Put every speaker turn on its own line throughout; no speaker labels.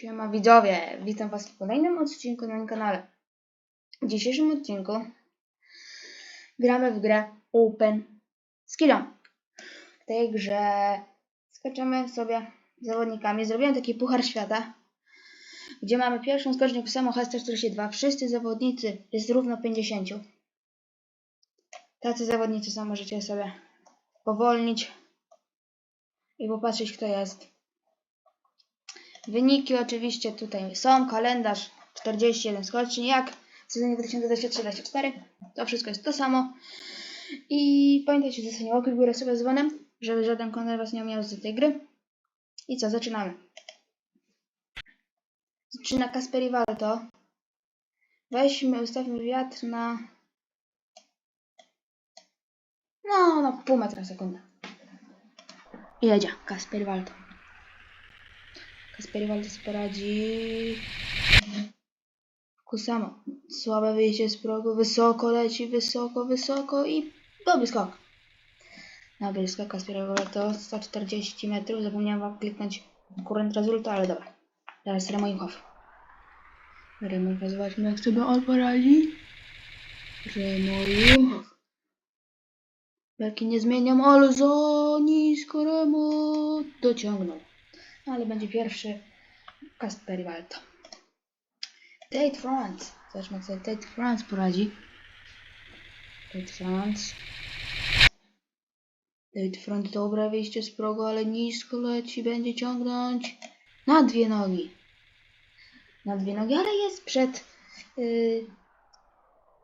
Siema widzowie, witam was w kolejnym odcinku na moim kanale. W dzisiejszym odcinku gramy w grę Open Skillon. W tej grze skaczemy sobie zawodnikami. Zrobiłem taki puchar świata, gdzie mamy pierwszą skocznię Samo HST42. Wszyscy zawodnicy jest równo 50. Tacy zawodnicy są, możecie sobie powolnić i popatrzeć kto jest. Wyniki oczywiście tutaj są. Kalendarz 41 skoczni, jak w sezonie 2023-2024. To wszystko jest to samo. I pamiętajcie, zostanie łapki w górę sobie dzwonem, żeby żaden kontakt was nie omiał z tej gry. I co, zaczynamy. Zaczyna Kasperi Walto. Weźmy, ustawmy wiatr na... No, na pół metra na sekundę. I jedzie Kasperi Walto. Kasperi Waldes poradzi. Kusamo. Słabe wyjście z progu. Wysoko leci, wysoko, wysoko i dobry skok. Dobry skok Kasperi Walto. 140 metrów. Zapomniałam wam kliknąć current result, ale dobra. Teraz Remoinkow. Remoinkow, zobaczmy jak sobie on poradzi. Remoinkow. Belki nie zmieniam, ale za nisko Remo dociągnął ale będzie pierwszy Kasper Walto. Tate France. Zobaczmy, sobie Tate France poradzi. Tate France. Tate France, dobre wyjście z progu, ale nisko leci, będzie ciągnąć na dwie nogi. Na dwie nogi, ale jest przed... Yy,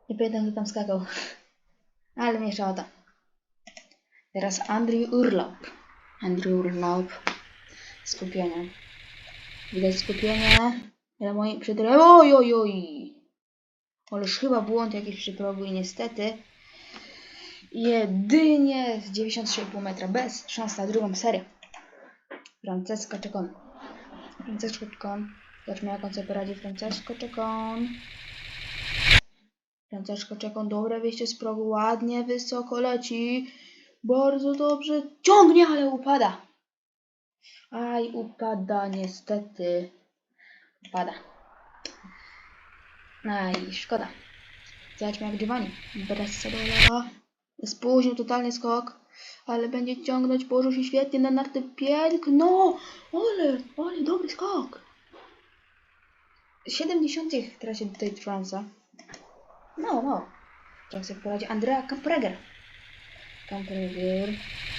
nie pamiętam, kto tam skakał. ale mniejsza o to. Teraz Andrew Urlaub. Andrew Urlaub skupienie. Widać skupienie. Ale moi przed Oj, oj, oj. Ależ chyba błąd jakiś przy progu i niestety jedynie z 93,5 metra bez szans na drugą serię. Francesco Czekon. Francesco Czekon. Zobaczmy jak on sobie poradzi Francesco Czekon. Francesco Czekon. Dobre wyjście z progu. Ładnie, wysoko leci. Bardzo dobrze. Ciągnie, ale upada. Aj, upada niestety. Upada. Aj, szkoda. Zobaczmy jak Giovanni. Bressodola. Spóźnił totalny skok, ale będzie ciągnąć, położył się świetnie na narty piękno. Ole, ole, dobry skok. 70 w trasie tutaj Fransa. No, no. Jak sobie poradzi Andrea Campreger. Campreger.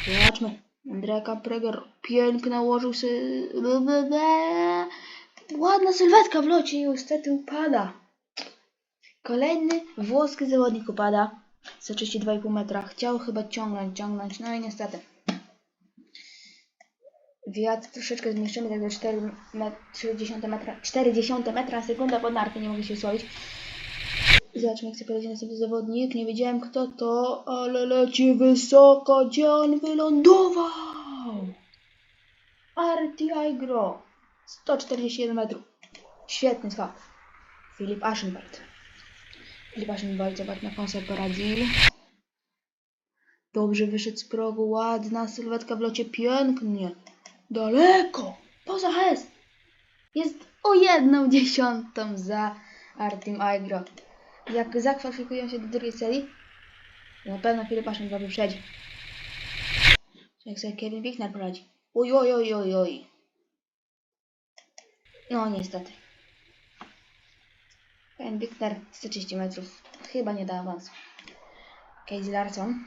Zobaczmy. Andrea Campreger piękna ułożył się. Ładna sylwetka w locie i niestety upada. Kolejny włoski zawodnik upada. 132,5 metra. Chciał chyba ciągnąć, ciągnąć, no i niestety. Wiatr troszeczkę zmniejszymy, tak do 40 metra, 40 metra na sekundę, bo narty nie mogę się usławić. Zobaczmy, jak sobie poradzi następny zawodnik. Nie wiedziałem kto to, ale leci wysoko. Gdzie on wylądował? RTI Gro. 141 metrów. Świetny skok. Filip Aschenbart. Filip Aschenbart, zobacz jak on sobie poradzi. Dobrze wyszedł z progu. Ładna sylwetka w locie. Pięknie. Daleko. Poza Hest. Jest o jedną dziesiątą za Artim Agro. Jak zakwalifikują się do drugiej to na pewno Filip Aschenbart wyprzedzi. Jak sobie Kevin Bickner poradzi. Oj, oj, oj, oj, oj. No niestety. Kevin Bickner 130 metrów. Chyba nie da awansu. Casey Larson.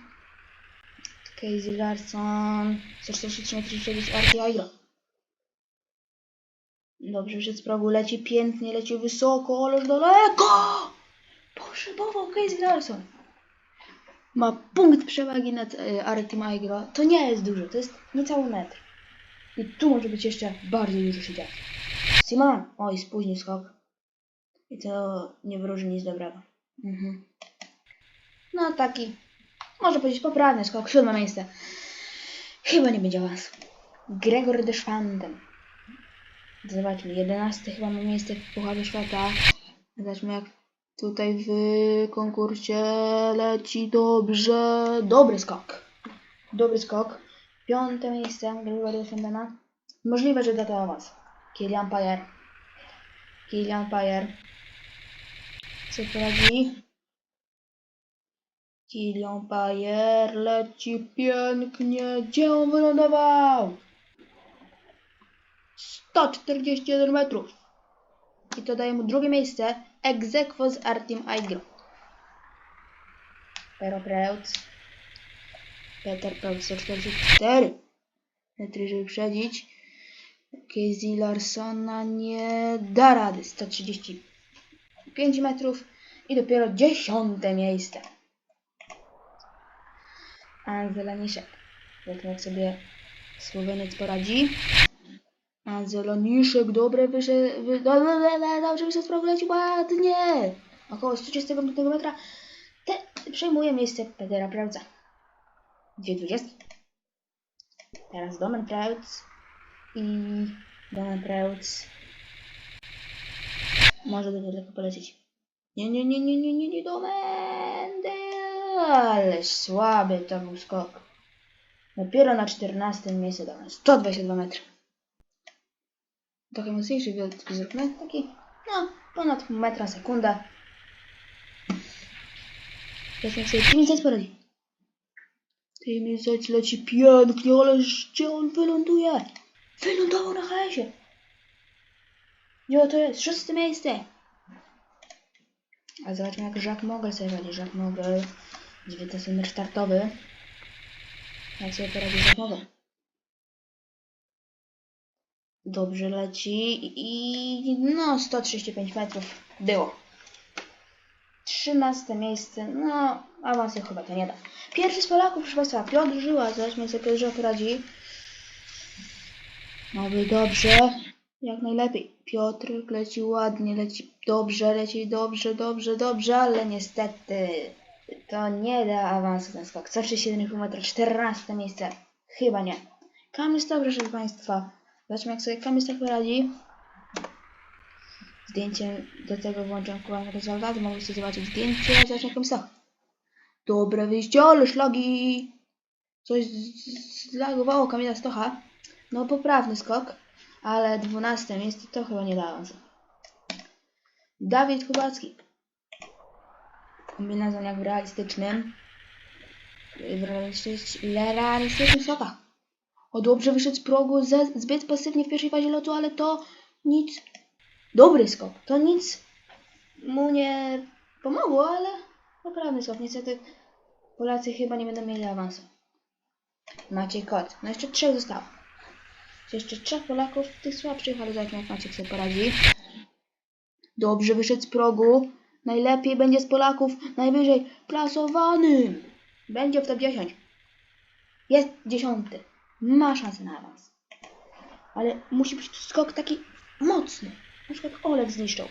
Casey Larson 143 metrów przebić Arti Airo. Dobrze, że z progu leci pięknie, leci wysoko, ależ daleko! Poszybował Casey Larson. Ma punkt przewagi nad y, Artim Aigro. To nie jest dużo, to jest niecały metr. I tu może być jeszcze bardziej dużo się dziać. Simon! Oj, spóźnił skok. I to nie wróży nic dobrego. Mhm. No taki, może powiedzieć poprawny skok, siódme miejsce. Chyba nie będzie awansu. Gregor de Schwanden. Zobaczmy, 11 chyba ma miejsce w Pucharze Świata. Zobaczmy jak tutaj w konkursie leci dobrze. Dobry skok. Dobry skok. Piąte miejsce Gregory Schwandena. Możliwe, że da to awans. Kilian Pajer. Kilian Pajer. Co poradzi? Kilian Pajer leci pięknie. Gdzie on wylądował? 141 metrów. I to daje mu drugie miejsce. Egzekwo z Artim Aigro. Pero Preutz. Peter Preutz 144 metry, żeby przedzić. Casey Larsona nie da rady. 135 metrów i dopiero dziesiąte miejsce. Anzelaniszek. Zobaczmy jak sobie Słoweniec poradzi. Anzelaniszek, dobre wyszedł, wy, do- do- do- do- dobrze progu, leci ładnie. Około 135 metra. Te, przejmuje miejsce Petera Preuca. Gdzie 20? Teraz Domen Preutz i Domen Preutz może do tego polecieć. Nie, nie, nie, nie, nie, nie, nie, Domen! Ale słaby to był skok. Dopiero na 14 miejscu Domen. 122 metry. Trochę mocniejszy wzór, no, taki, no, ponad metra sekunda. Jak sobie Timizac poradzi. Timizac leci pięknie, ale gdzie on wyląduje? Wylądował na HS-ie. Gdzie to jest? Szóste miejsce. A zobaczmy jak Jacques Mogel sobie radzi. Jacques Mogel, 19 numer startowy. Jak sobie poradzi Jacques Mogel? Dobrze leci i no 135 metrów było. 13 miejsce, no awansu chyba to nie da. Pierwszy z Polaków, proszę Państwa, Piotr Żyła, zobaczmy sobie Piotr Żyła poradzi. Oby dobrze, jak najlepiej. Piotr leci ładnie, leci dobrze, leci dobrze, dobrze, dobrze, ale niestety to nie da awansu ten skok. 137 km, 14 miejsce, chyba nie. Stok, proszę Państwa, zobaczmy jak sobie Kamil Stok poradzi. Zdjęcie do tego włączam kolejny rezultat. Mogliście zobaczyć zdjęcie. Zobaczmy jak Stok. Dobre wyjście, ale szlagi. Coś zlagowało Kamila Stocha. No poprawny skok, ale 12 miejsce to chyba nie da awansu. Dawid Kubacki. Kombinazon jak w realistycznym. W realistycznym, realistycznym skokach. O dobrze wyszedł z progu, zbyt pasywnie w pierwszej fazie lotu, ale to nic. Dobry skok. To nic mu nie pomogło, ale poprawny skok. Niestety Polacy chyba nie będą mieli awansu. Maciej Kot. No jeszcze trzech zostało. Jeszcze trzech Polaków, tych słabszych, ale zobaczmy jak Maciek sobie poradzi. Dobrze wyszedł z progu. Najlepiej będzie z Polaków najwyżej plasowanym. Będzie w top 10. Jest dziesiąty. Ma szansę na awans. Ale musi być skok taki mocny. Na przykład Oleg zniszczał.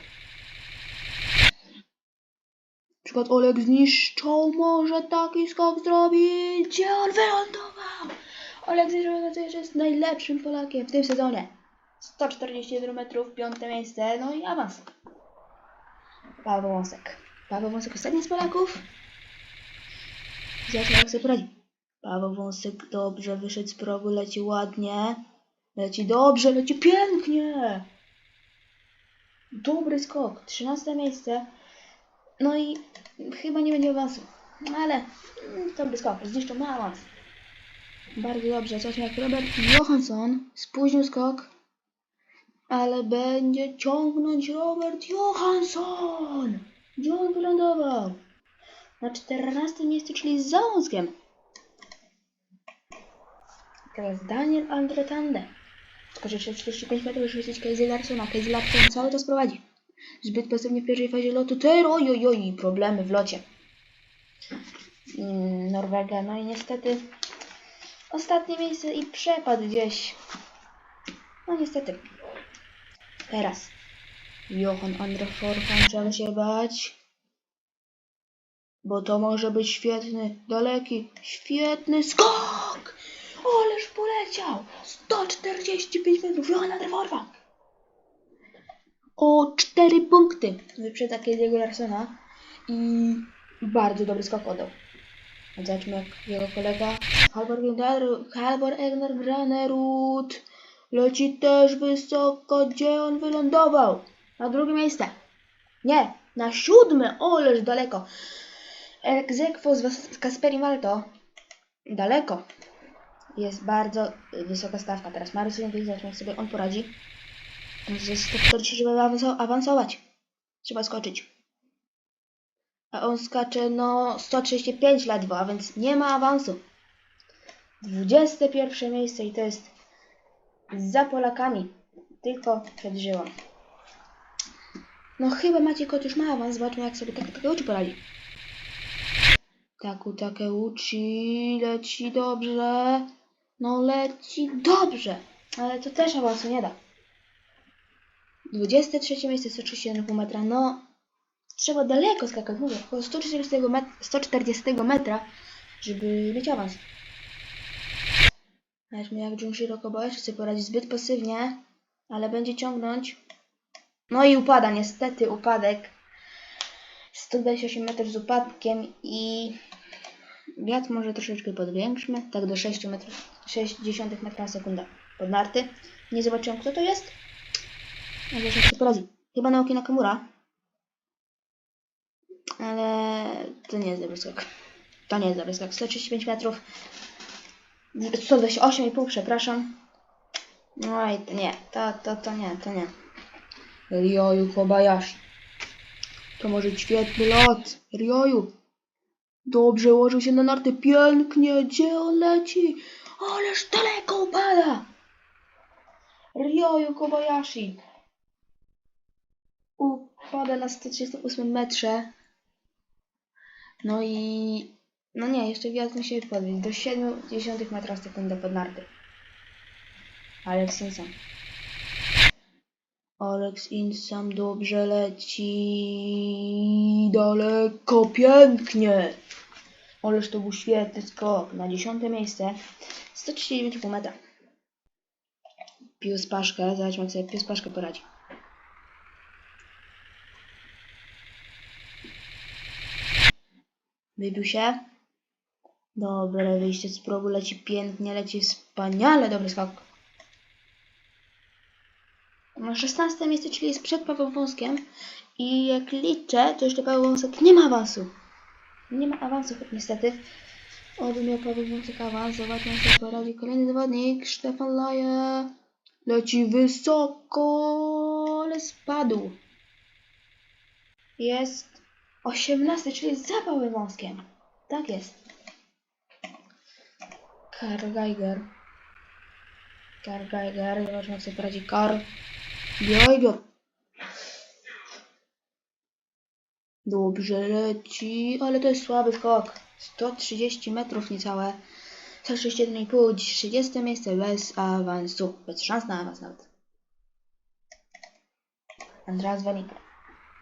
Na przykład Oleg zniszczał, może taki skok zrobić. Gdzie on wylądował? Oleg zniszczał, że jest najlepszym Polakiem w tym sezonie. 141 metrów, piąte miejsce, no i awans. Paweł Wąsek. Paweł Wąsek ostatni z Polaków. Zobaczmy jak sobie poradzi. Paweł Wąsek dobrze wyszedł z progu, leci ładnie. Leci dobrze, leci pięknie. Dobry skok, 13 miejsce. No i chyba nie będzie awansu. Ale dobry skok, zniszczył ma awans. Bardzo dobrze, coś jak Robert Johansson spóźnił skok, ale będzie ciągnąć Robert Johansson. Gdzie on wylądował? Na 14 miejscu, czyli z załązkiem. Teraz Daniel Andretande. Skoczy jeszcze 45 metrów, żeby rzucić Casey Larsona. Casey Larson cały czas prowadzi. Zbyt pasywnie w pierwszej fazie lotu. Ter, oj, oj, oj, problemy w locie. Mm, Norwegia, no i niestety ostatnie miejsce i przepadł gdzieś. No niestety. Teraz. Johan Andreforfan, trzeba się bać. Bo to może być świetny, daleki, świetny skok! Ależ poleciał! 145 metrów, Johan Andreforfan! O 4 punkty wyprzedza Kediego Larsona i bardzo dobry skok oddał. Zobaczmy jak jego kolega Halvor Egner- Granerud leci też wysoko, gdzie on wylądował. Na drugie miejsce. Nie, na siódme. Oleż daleko. Egzekwo z Kasperim Walto. Daleko. Jest bardzo wysoka stawka. Teraz Mariusz Jędryk, zobaczmy jak sobie on poradzi. Jest 140, żeby awanso- awansować. Trzeba skoczyć. A on skacze no 135 ledwo, a więc nie ma awansu. 21 miejsce i to jest za Polakami. Tylko przed żyłą. No chyba Maciej Kot już ma awans. Zobaczmy jak sobie tak, Takeuchi poradzi. Taku Takeuchi leci dobrze. No leci dobrze. Ale to też awansu nie da. 23 miejsce 131,5 metra. No trzeba daleko skakać. Mówię, około 140, met 140 metra, żeby mieć awans. Weźmy jak Junshiro Kobayashi sobie poradzi zbyt pasywnie, ale będzie ciągnąć. No i upada, niestety upadek. 128 metrów z upadkiem i wiatr może troszeczkę podwiększmy, tak do 6 metrów, 60 metra na sekundę pod narty. Nie zobaczyłem kto to jest, ale się poradzi. Chyba Naoki Nakamura. Ale to nie jest dobry skok. To nie jest dobry skok. 135 metrów. 128,5 przepraszam. No i to nie, to, to, to nie, to nie. Ryoyu Kobayashi. To może być świetny lot. Ryoyu. Dobrze ułożył się na narty. Pięknie. Gdzie on leci? Ależ daleko upada. Ryoyu Kobayashi. Upada na 138 metrze. No i... No nie, jeszcze wiatr musi podbić. Do 0,7 metra w sekundę pod narty. Alex Simpson. Alex Insam dobrze leci. Daleko, pięknie. Ależ to był świetny skok. Na dziesiąte miejsce. 139,5 metra. Pius Paszkę. Zobaczmy jak sobie Pius Paszkę poradzi. Wybił się. Dobre wyjście z progu. Leci pięknie, leci wspaniale. Dobry skok. Ma 16 miejsce, czyli jest przed Pawłem Wąskiem. I jak liczę, to jeszcze Paweł Wąsek nie ma awansu. Nie ma awansu niestety. Oby miał Paweł Wąsek awans. Zobaczmy jak sobie poradzi kolejny zawodnik. Stefan Laje. Leci wysoko, ale spadł. Jest 18, czyli za Wąskiem. Tak jest. Karl Geiger. Karl Geiger. Zobaczmy jak sobie poradzi Karl. Geiger. Dobrze leci, ale to jest słaby skok. 130 metrów niecałe. 161,5, 30 miejsce bez awansu. Bez szans na awans nawet. Andreas Wenig.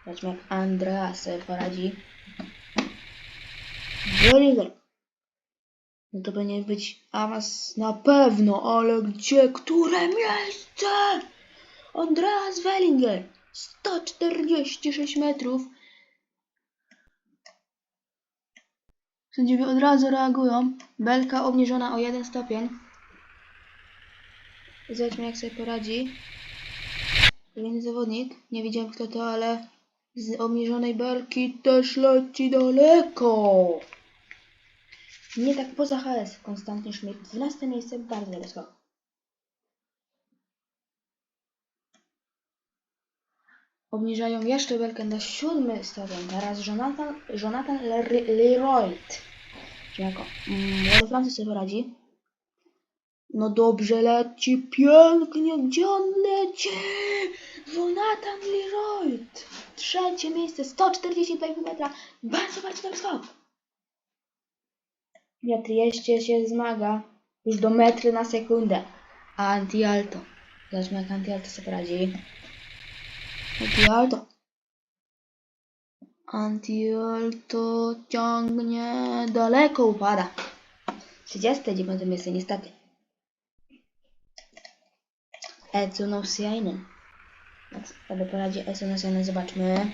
Zobaczmy jak Andreas sobie poradzi. Weniger. No to powinien być awans na pewno, ale gdzie? Które miejsce? Andreas Wellinger. 146 metrów. Sędziowie od razu reagują. Belka obniżona o 1 stopień. Zobaczmy jak sobie poradzi. Kolejny zawodnik. Nie wiedziałem kto to, ale z obniżonej belki też leci daleko. Nie tak poza HS. Konstantnie Schmidt. 12 miejsce. Bardzo dobry Obniżają jeszcze belkę na siódmy stopień. Teraz Jonathan, Jonathan Ler- Leroyd. Czy jako młody Francuz sobie poradzi. No dobrze leci, pięknie, gdzie on leci? Jonathan Leroyd. Trzecie miejsce, 142,5 metra. Bardzo, bardzo dobry skok. Wiatr jeszcze się zmaga. Już do metry na sekundę. Antialto. Zobaczmy jak Antialto sobie poradzi. Antialto. Antialto ciągnie daleko upada. 39 miejsce niestety. Etsunosiainen. Ale poradzi Etsunosiainen, zobaczmy.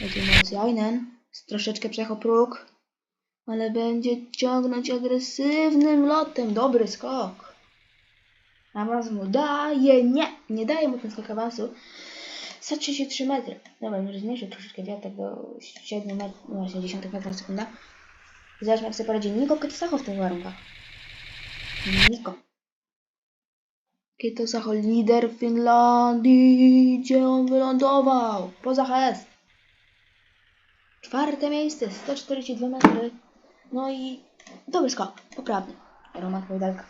Etsunosiainen. Troszeczkę przejechał próg. Ale będzie ciągnąć agresywnym lotem. Dobry skok. Awans mu daje. Nie, nie daje mu ten skok awansu. 133 metry. Dobra, może zmniejszę troszeczkę wiatek do 7 metrów, no właśnie 10 metrów na sekundę. Zobaczmy jak sobie poradzi Niko Kytosacho w tych warunkach. Niko. Kytosacho, lider Finlandii. Gdzie on wylądował? Poza HS. Czwarte miejsce, 142 metry. No i dobry skok, poprawny. Roman Chojdelka.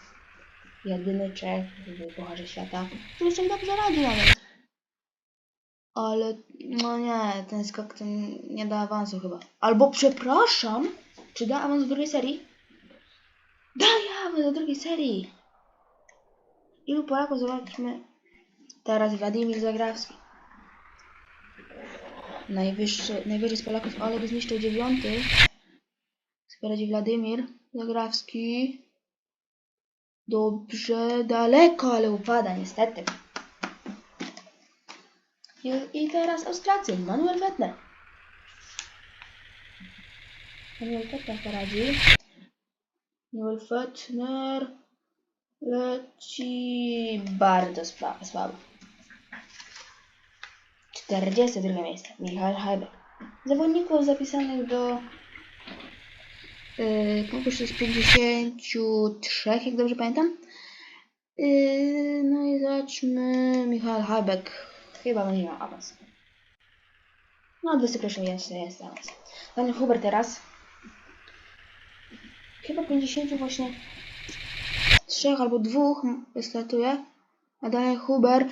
Jedyny Czech w Pucharze Świata, który sobie dobrze radzi nawet. Ale, no nie, ten skok ten nie da awansu chyba. Albo przepraszam, czy da awans do drugiej serii? Daje awans do drugiej serii. Ilu Polaków zobaczmy teraz Władimir Zagrawski. Najwyższy, najwyższy z Polaków, ale by zniszczył dziewiąty. Sprawdzi Władimir Zagrawski. Dobrze, daleko, ale upada niestety. I, teraz Austracy, Manuel Fettner. Manuel Fettner poradzi. Manuel Fettner leci bardzo słabo. 42 miejsce. Michał Hajbek. Zawodników zapisanych do yy, konkursu z 53, jak dobrze pamiętam. Yy, no i zobaczmy. Michał Hajbek. Chyba będzie miał awans. No, 21 jest, awans. Daniel Huber teraz. Chyba 50 właśnie trzech albo dwóch startuje. A Daniel Huber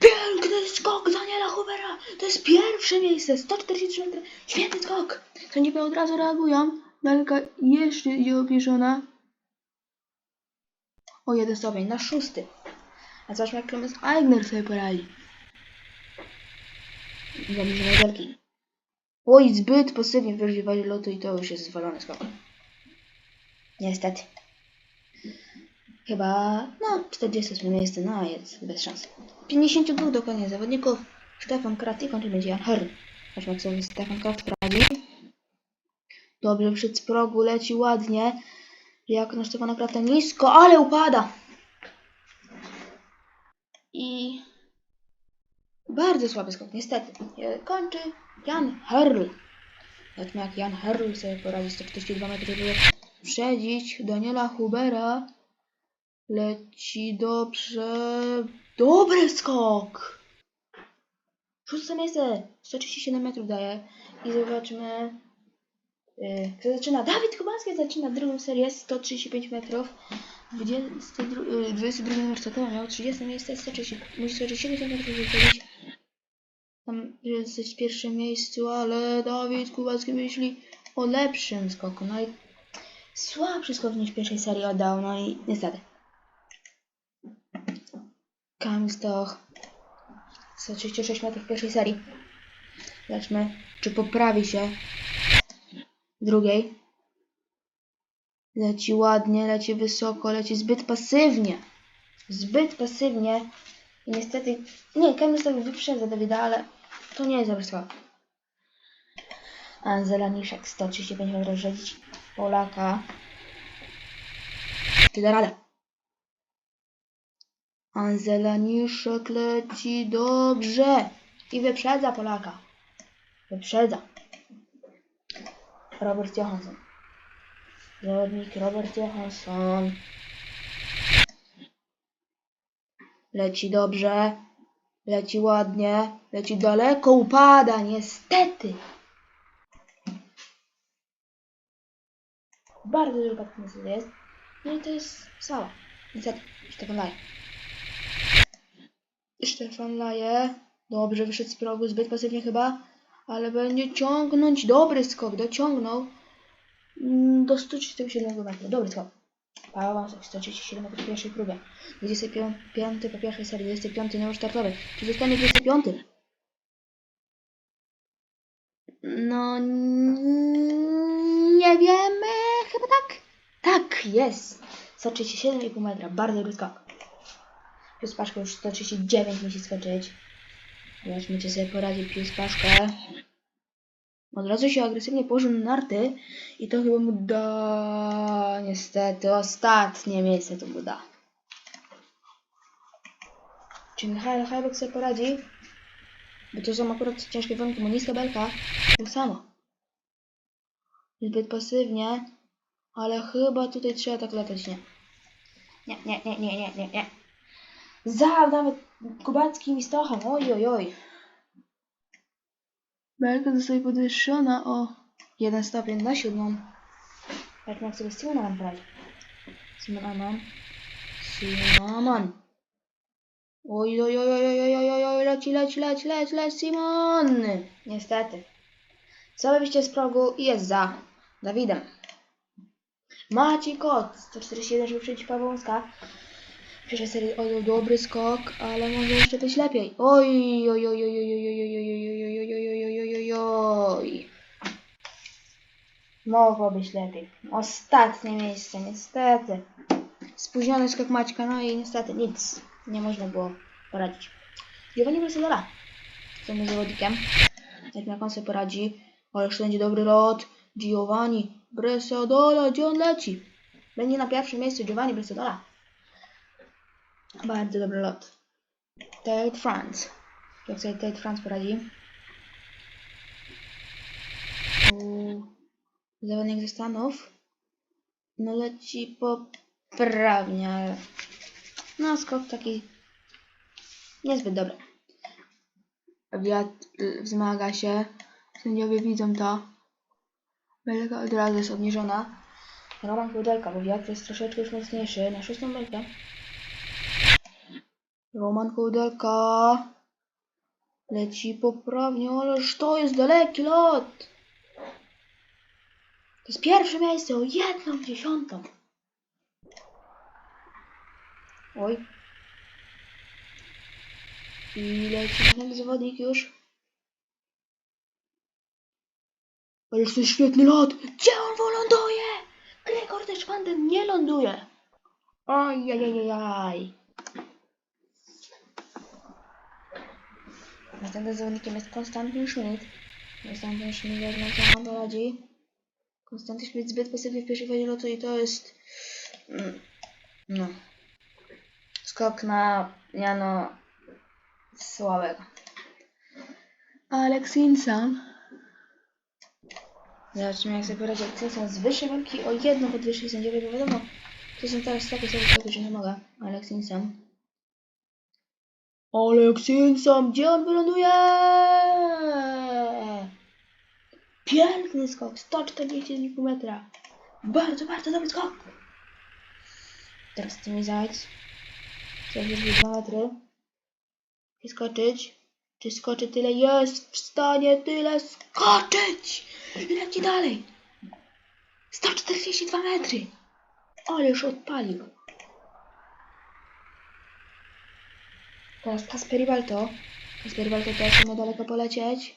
Piękny skok Daniela Hubera! To jest pierwsze miejsce, 143 metry. Świetny skok! Sędziowie od razu reagują. Daleka jeszcze idzie opieszona. O jeden stopień, na szósty. A zobaczmy jak Clemens Eigner sobie poradzi. Dobrze, wielki. Oj, zbyt pasywnie wyżywali lotu i to już jest zwalony skok. Niestety. Chyba, no, 48 miejsce, no jest bez szans. 52 dokładnie zawodników. Stefan Krat i kończy będzie Jan Herr. Zobaczmy jak sobie Stefan Krat poradzi. Dobrze, przed z progu leci ładnie. Jak na Stefana Krata nisko, ale upada. I bardzo słaby skok, niestety. Kończy Jan Herl. Zobaczmy jak Jan Herl sobie poradzi 142 metry, żeby przedzić Daniela Hubera. Leci dobrze. Dobry skok! Szóste miejsce. 137 metrów daje. I zobaczmy. Yy, kto zaczyna? Dawid Kubański zaczyna drugą serię 135 metrów. 22, yy, 22 numer startowy miał 30 miejsce, 130, musi skoczyć 70 metrów, żeby powiedzieć. Tam jesteś w pierwszym miejscu, ale Dawid Kubacki myśli o lepszym skoku. No i słabszy skok niż pierwszej serii oddał, no i niestety. Kamil Stoch. 136 metrów pierwszej serii. Zobaczmy, czy poprawi się w drugiej. Leci ładnie, leci wysoko, leci zbyt pasywnie. Zbyt pasywnie. I niestety, nie, Kamil Stoch wyprzedza Dawida, ale to nie jest dobry skok. Anzela Niszek, 135 metrów Polaka. Czy da? Anzela Niszek leci dobrze i wyprzedza Polaka. Wyprzedza. Robert Johansson. Zawodnik Robert Johansson. Leci dobrze. Leci ładnie. Leci daleko. Upada. Niestety. Bardzo dużo patycznych jest. No i to jest cała. Niestety. Stefan Laje. Stefan Laje. Dobrze wyszedł z progu. Zbyt pasywnie chyba. Ale będzie ciągnąć. Dobry skok. Dociągnął. Mm, Do 137 metra. Dobry skok. Paweł 137 metrów w pierwszej próbie. 25 po pierwszej serii. 25 numer startowy. Czy zostanie 25? No nie wiemy. Chyba tak. Tak, jest. 137,5 metra. Bardzo dobry skok. Pius Paszko już 139 musi skoczyć. Zobaczmy, czy sobie poradzi Pius Paszkę. Od razu się agresywnie położył na narty i to chyba mu da... Niestety, ostatnie miejsce to mu da. Czy Michał Hajbek sobie poradzi? Bo to są akurat ciężkie warunki, bo niska belka to samo. Zbyt pasywnie, ale chyba tutaj trzeba tak latać, nie. Nie, nie, nie, nie, nie, nie, nie. Za nawet kubackim i stochem, oj, oj, oj. Belka zostaje podwyższona o jeden stopień na siódmą. Jak mam sobie Simonaman brać? Simonaman. Simonaman. Oj, oj, oj, oj, oj, oj, oj, oj, leci, leci, leci, leci, leci, Simon! Niestety. Całe wyjście z progu jest za Dawidem. Maciej Kot, 141, żeby przejść Pawłąska. Pierwszej serii oddał dobry skok, ale może jeszcze być lepiej. Oj, oj, oj, oj, oj, oj, oj, oj, oj, oj, oj, oj, oj, oj, oj. Mogło być lepiej. Ostatnie miejsce, niestety. Spóźniony skok Maćka, no i niestety nic nie można było poradzić. Giovanni Bresodola z tym zawodnikiem. Jak na sobie poradzi. Ależ to będzie dobry lot. Giovanni Bresodola, gdzie on leci? Będzie na pierwszym miejscu Giovanni Bresodola. Bardzo dobry lot. Tate France. Jak sobie Tate France poradzi? Zawodnik ze Stanów. No leci poprawnie, ale... No skok taki niezbyt dobry. Wiatr wzmaga się. Sędziowie widzą to. Belka od razu jest obniżona. Roman Kudelka, bo wiatr jest troszeczkę już mocniejszy. Na szóstą belkę. Roman Kudelka. Leci poprawnie, ależ to jest daleki lot. To jest pierwsze miejsce o jedną dziesiątą. Oj. I leci następny zawodnik już. Ależ to jest świetny lot! Gdzie on wyląduje? Gregor też nie ląduje. Oj, aj, aj, aj, aj. Następnym zawodnikiem jest Konstantin Schmidt. Konstantin Schmidt jak na co nam poradzi. Konstantin Schmidt zbyt pasywny w pierwszej fazie lotu i to jest... mm, No. Skok na Jano słabego. Alex. Zobaczmy jak sobie poradzi Alex z wyższej walki o jedno podwyższej sędziowej, bo wiadomo, to są teraz takie sobie że nie mogę. Alex. Alex Insan, gdzie on wyląduje? Piękny skok, 140,5 metra. Bardzo, bardzo dobry skok. Teraz Timmy Zajc. Zawiedli 2 metry. Czy skoczyć? Czy skoczy tyle? Jest w stanie tyle skoczyć! I leci dalej. 142 metry. Ależ odpalił. Teraz Kasperi Balto. Kasperi Balto też ma daleko polecieć.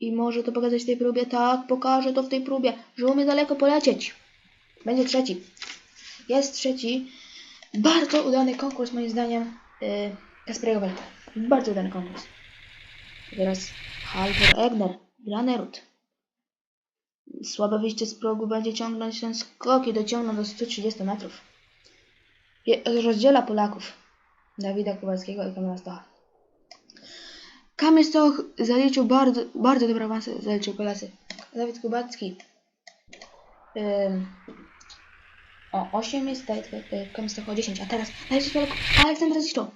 I może to pokazać w tej próbie. Tak, pokaże to w tej próbie, że umie daleko polecieć. Będzie trzeci. Jest trzeci. Bardzo udany konkurs moim zdaniem yy, Kasperiego Belka. Bardzo udany konkurs. Teraz Halvor Egner, Granerud. Słabe wyjście z progu będzie ciągnąć ten skok i dociągnął do 130 metrów. Je, rozdziela Polaków. Dawida Kowalskiego i Kamila Stocha. Kamil Stoch zaliczył bardzo, bardzo dobrą awansę, zaliczył Polacy. Dawid Kubacki ym, o 8 jest, Dawid y, Kamil Stoch o 10, a teraz Aleksander Zniszczą.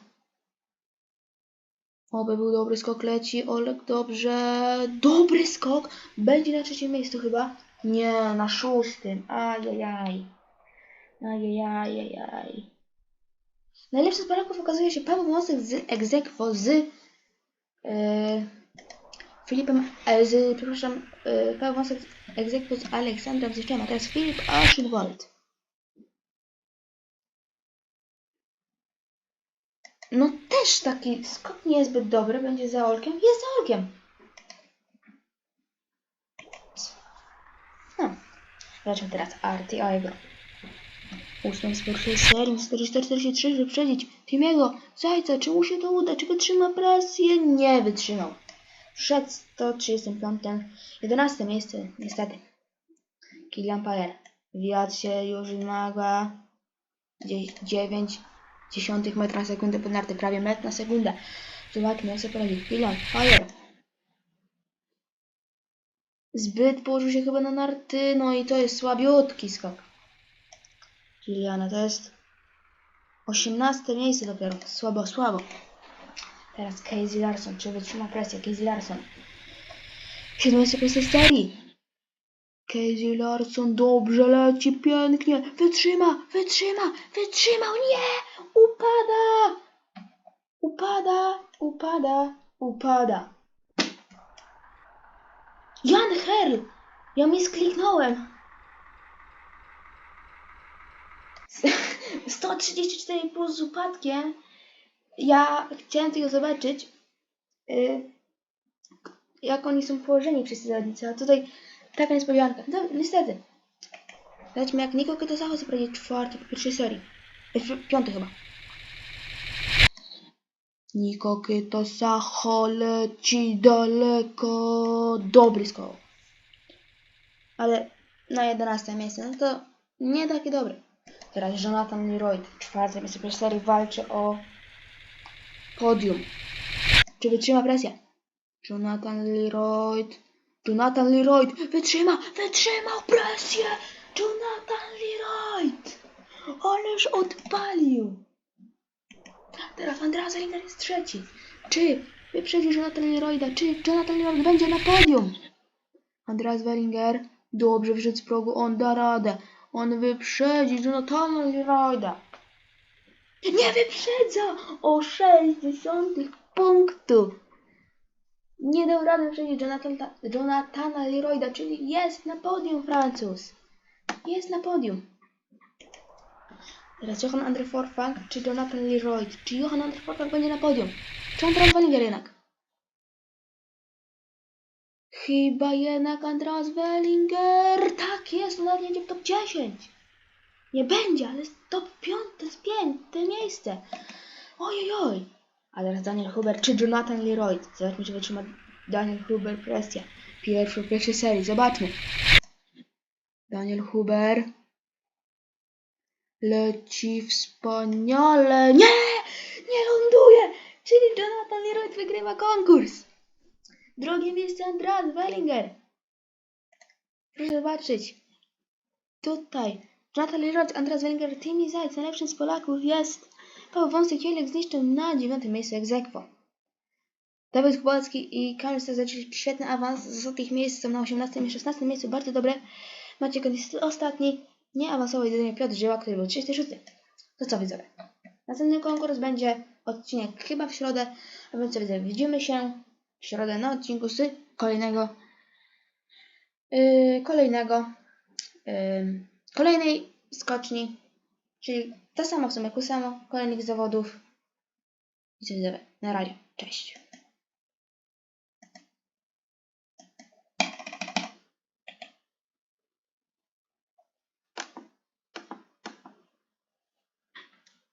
Oby był dobry skok, leci Olek, dobrze, dobry skok, będzie na trzecim miejscu chyba, nie, na szóstym, ajajaj, ajajaj, Najlepszy z Polaków okazuje się Paweł Wąsek z Egzekwo z yy, Filipem, e, z, przepraszam, yy, Paweł Wąsek z Egzekwo z Aleksandrem Zyszczem, a teraz Filip Aschenwald. No też taki skok niezbyt dobry, będzie za Olkiem, jest za Olkiem. No, zobaczmy teraz Arti Aigro. Ósmym z pierwszej serii, 44-43, wyprzedzić Timiego, Zajca, czy mu się to uda, czy wytrzyma presję? Nie wytrzymał. Przed 135, 11 miejsce, niestety. Kilian Pajer, wiatr się już wymaga, 9, dziesiątych metra na sekundę pod narty, prawie metr na sekundę. Zobaczmy, jak sobie poradzi. Chwila, fire. Zbyt położył się chyba na narty, no i to jest słabiutki skok. Kiliana, to jest 18 miejsce dopiero. Słabo, słabo. Teraz Casey Larson. Czy wytrzyma presję? Casey Larson. 17 miejsce serii. Casey Larson dobrze leci, pięknie. Wytrzyma, wytrzyma, wytrzymał. Nie! Upada! Upada, upada, upada. Jan Herl! Ja mi skliknąłem. 134,5 z upadkiem. Ja chciałem tylko zobaczyć, y, jak oni są położeni wszyscy zawodnicy, a tutaj taka niespodzianka. No, niestety. Zobaczmy, jak Niko Ketosacho poradzi czwarty po pierwszej serii. Y, Piąty chyba. Niko Ketosacho leci daleko. Dobry skok. Ale na 11 miejsce, no to nie takie dobre. Teraz Jonathan Leroy, czwarte miejsce pierwszej serii, walczy o podium. Czy wytrzyma presję? Jonathan Leroy. Jonathan Leroy wytrzyma, wytrzymał presję! Jonathan Leroy! Ależ odpalił! Teraz Andreas Elinger jest trzeci. Czy wyprzedzi Jonathan Leroyda? Czy Jonathan Leroy będzie na podium? Andreas Wellinger dobrze wyszedł z progu, on da radę. On wyprzedzi Jonathana Leroyda. Nie wyprzedza o 60 punktów. Nie dał rady wyprzedzić Jonathana, Jonathana Leroyda, czyli jest na podium Francuz. Jest na podium. Teraz Johan Andre Forfang czy Jonathan Leroy? Czy Johan Andre Forfang będzie na podium? Czy Andreas Wellinger jednak? Chyba jednak Andreas Wellinger. Tak jest, nawet nie w top 10. Nie będzie, ale jest top 5, to jest piękne miejsce. Ojej, oj. A teraz Daniel Huber czy Jonathan Leroy? Zobaczmy, czy wytrzyma Daniel Huber presję. Pierwszą, w pierwszej serii, zobaczmy. Daniel Huber. Leci wspaniale. Nie! Nie ląduje! Czyli Jonathan Leroy wygrywa konkurs. Drugie miejsce Andreas Wellinger. Proszę zobaczyć. Tutaj Jonathan Leroy, Andreas Wellinger, Timmy Zajc, najlepszym z Polaków jest Paweł Wąsy Kielek zniszczył na dziewiątym miejscu egzekwo. Dawid Kubacki i Kamil Stas zaczęli świetny awans. Z ostatnich miejsc są na 18 i 16 miejscu, bardzo dobre. Maciek jest ostatni. Nie awansował jedynie Piotr Żyła, który był 36. To co widzowie? Następny konkurs będzie odcinek chyba w środę, a więc widzimy się środę na odcinku z kolejnego yy, kolejnego yy, kolejnej skoczni, czyli ta sama w sumie ku samo, kolejnych zawodów. Widzimy widzowie, na razie, cześć.